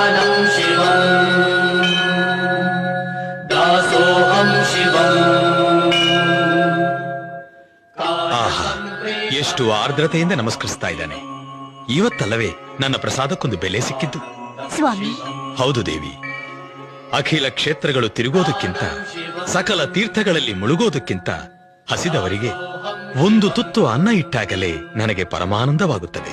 ज्ञानं शिवम् दासोऽहं शिवम् ಆಹಾ ಎಷ್ಟು ಆರ್ದ್ರತೆಯಿಂದ ನಮಸ್ಕರಿಸ್ತಾ ಇದ್ದಾನೆ ಇವತ್ತಲ್ಲವೇ ನನ್ನ ಪ್ರಸಾದಕ್ಕೊಂದು ಬೆಲೆ ಸಿಕ್ಕಿದ್ದು ಸ್ವಾಮಿ ಹೌದು ದೇವಿ ಅಖಿಲ ಕ್ಷೇತ್ರಗಳು ತಿರುಗೋದಕ್ಕಿಂತ ಸಕಲ ತೀರ್ಥಗಳಲ್ಲಿ ಮುಳುಗೋದಕ್ಕಿಂತ ಹಸಿದವರಿಗೆ ಒಂದು ತುತ್ತು ಅನ್ನ ಇಟ್ಟಾಗಲೇ ನನಗೆ ಪರಮಾನಂದವಾಗುತ್ತದೆ